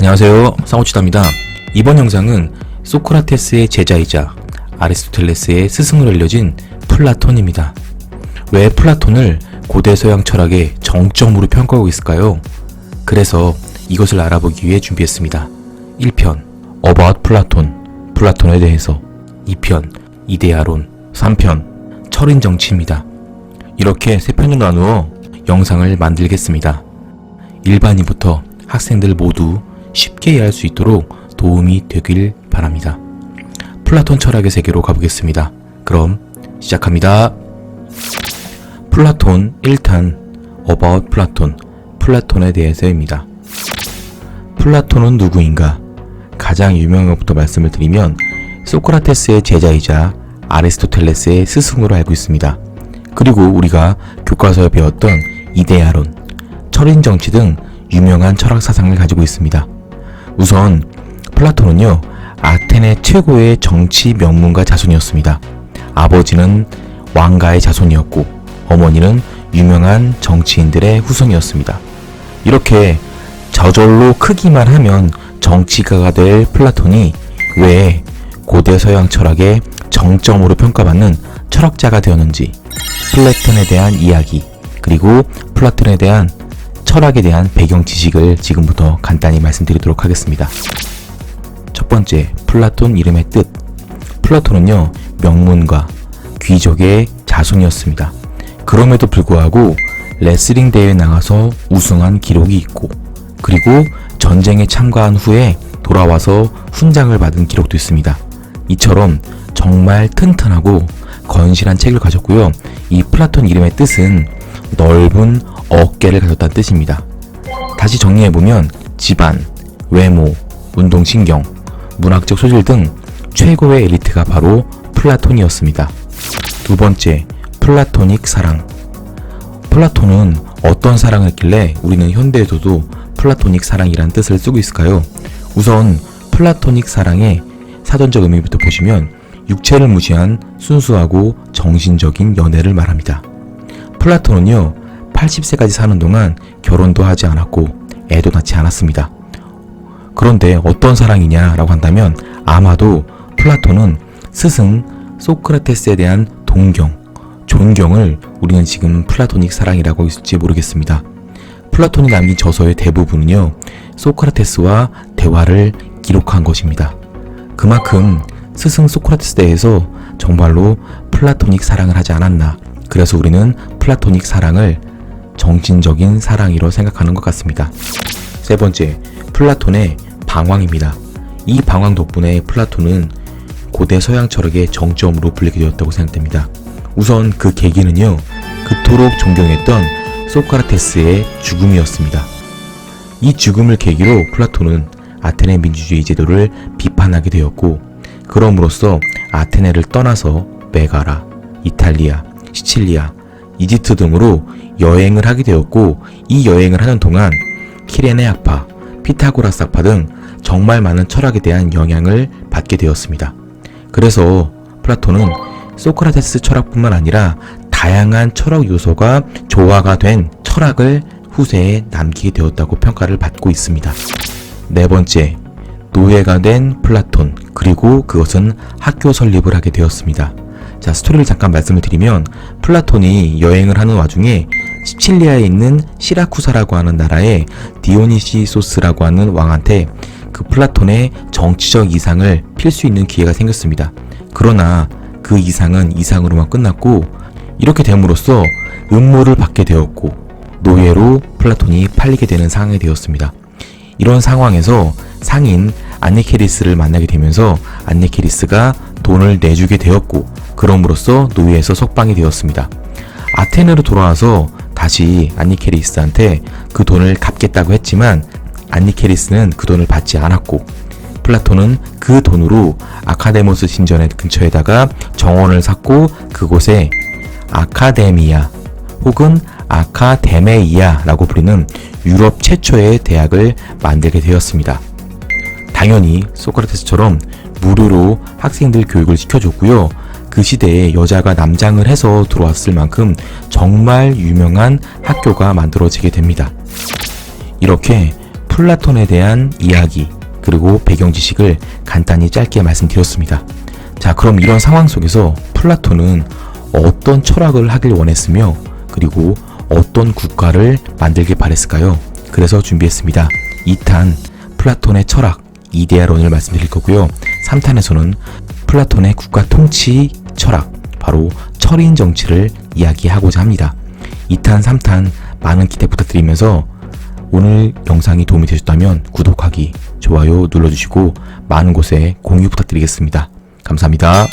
안녕하세요. 쌍호치다입니다. 이번 영상은 소크라테스의 제자이자 아리스토텔레스의 스승으로 알려진 플라톤입니다. 왜 플라톤을 고대 서양 철학의 정점으로 평가하고 있을까요? 그래서 이것을 알아보기 위해 준비했습니다. 1편 About 플라톤 플라톤에 대해서 2편 이데아론 3편 철인 정치입니다. 이렇게 세 편으로 나누어 영상을 만들겠습니다. 일반인부터 학생들 모두 쉽게 이해할 수 있도록 도움이 되길 바랍니다. 플라톤 철학의 세계로 가보겠습니다. 그럼 시작합니다. 플라톤 1탄 About 플라톤 플라톤에 대해서입니다. 플라톤은 누구인가? 가장 유명한 것부터 말씀을 드리면 소크라테스의 제자이자 아리스토텔레스의 스승으로 알고 있습니다. 그리고 우리가 교과서에 배웠던 이데아론, 철인 정치 등 유명한 철학 사상을 가지고 있습니다. 우선 플라톤은요 아테네 최고의 정치 명문가 자손이었습니다. 아버지는 왕가의 자손이었고 어머니는 유명한 정치인들의 후손이었습니다. 이렇게 저절로 크기만 하면 정치가가 될 플라톤이 왜 고대 서양 철학의 정점으로 평가받는 철학자가 되었는지 플라톤에 대한 이야기 그리고 플라톤에 대한 철학에 대한 배경 지식을 지금부터 간단히 말씀드리도록 하겠습니다. 첫 번째, 플라톤 이름의 뜻. 플라톤은요, 명문가, 귀족의 자손이었습니다. 그럼에도 불구하고 레슬링 대회에 나가서 우승한 기록이 있고, 그리고 전쟁에 참가한 후에 돌아와서 훈장을 받은 기록도 있습니다. 이처럼 정말 튼튼하고 건실한 책을 가졌고요. 이 플라톤 이름의 뜻은 넓은 어깨를 가졌다는 뜻입니다. 다시 정리해보면 집안, 외모, 운동신경, 문학적 소질 등 최고의 엘리트가 바로 플라톤이었습니다. 두 번째, 플라토닉 사랑. 플라톤은 어떤 사랑을 했길래 우리는 현대에서도 플라토닉 사랑이란 뜻을 쓰고 있을까요? 우선 플라토닉 사랑의 사전적 의미부터 보시면 육체를 무시한 순수하고 정신적인 연애를 말합니다. 플라톤은요, 80세까지 사는 동안 결혼도 하지 않았고 애도 낳지 않았습니다. 그런데 어떤 사랑이냐라고 한다면 아마도 플라톤은 스승 소크라테스에 대한 동경, 존경을 우리는 지금 플라토닉 사랑이라고 있을지 모르겠습니다. 플라톤이 남긴 저서의 대부분은요, 소크라테스와 대화를 기록한 것입니다. 그만큼 스승 소크라테스에 대해서 정말로 플라토닉 사랑을 하지 않았나. 그래서 우리는 플라토닉 사랑을 정신적인 사랑이로 생각하는 것 같습니다. 세 번째, 플라톤의 방황입니다. 이 방황 덕분에 플라톤은 고대 서양 철학의 정점으로 불리게 되었다고 생각됩니다. 우선 그 계기는요, 그토록 존경했던 소크라테스의 죽음이었습니다. 이 죽음을 계기로 플라톤은 아테네 민주주의 제도를 비판하게 되었고, 그럼으로써 아테네를 떠나서 메가라, 이탈리아, 시칠리아, 이집트 등으로 여행을 하게 되었고 이 여행을 하는 동안 키레네 학파, 피타고라스 학파 등 정말 많은 철학에 대한 영향을 받게 되었습니다. 그래서 플라톤은 소크라테스 철학뿐만 아니라 다양한 철학 요소가 조화가 된 철학을 후세에 남기게 되었다고 평가를 받고 있습니다. 네 번째, 노예가 된 플라톤, 그리고 그것은 학교 설립을 하게 되었습니다. 자, 스토리를 잠깐 말씀을 드리면 플라톤이 여행을 하는 와중에 시칠리아에 있는 시라쿠사라고 하는 나라의 디오니시소스라고 하는 왕한테 그 플라톤의 정치적 이상을 필 수 있는 기회가 생겼습니다. 그러나 그 이상은 이상으로만 끝났고 이렇게 됨으로써 음모를 받게 되었고 노예로 플라톤이 팔리게 되는 상황이 되었습니다. 이런 상황에서 상인 안니케리스를 만나게 되면서 안니케리스가 돈을 내주게 되었고 그럼으로써 노예에서 석방이 되었습니다. 아테네로 돌아와서 다시 안니케리스한테 그 돈을 갚겠다고 했지만 안니케리스는 그 돈을 받지 않았고 플라톤은 그 돈으로 아카데모스 신전의 근처에다가 정원을 샀고 그곳에 아카데미아 혹은 아카데메이아라고 부르는 유럽 최초의 대학을 만들게 되었습니다. 당연히 소크라테스처럼 무료로 학생들 교육을 시켜줬고요. 그 시대에 여자가 남장을 해서 들어왔을 만큼 정말 유명한 학교가 만들어지게 됩니다. 이렇게 플라톤에 대한 이야기 그리고 배경 지식을 간단히 짧게 말씀드렸습니다. 자, 그럼 이런 상황 속에서 플라톤은 어떤 철학을 하길 원했으며 그리고 어떤 국가를 만들길 바랬을까요? 그래서 준비했습니다. 2탄 플라톤의 철학 이데아론을 말씀드릴 거고요. 3탄에서는 플라톤의 국가 통치 철학 바로 철인 정치를 이야기하고자 합니다. 2탄, 3탄 많은 기대 부탁드리면서 오늘 영상이 도움이 되셨다면 구독하기, 좋아요 눌러주시고 많은 곳에 공유 부탁드리겠습니다. 감사합니다.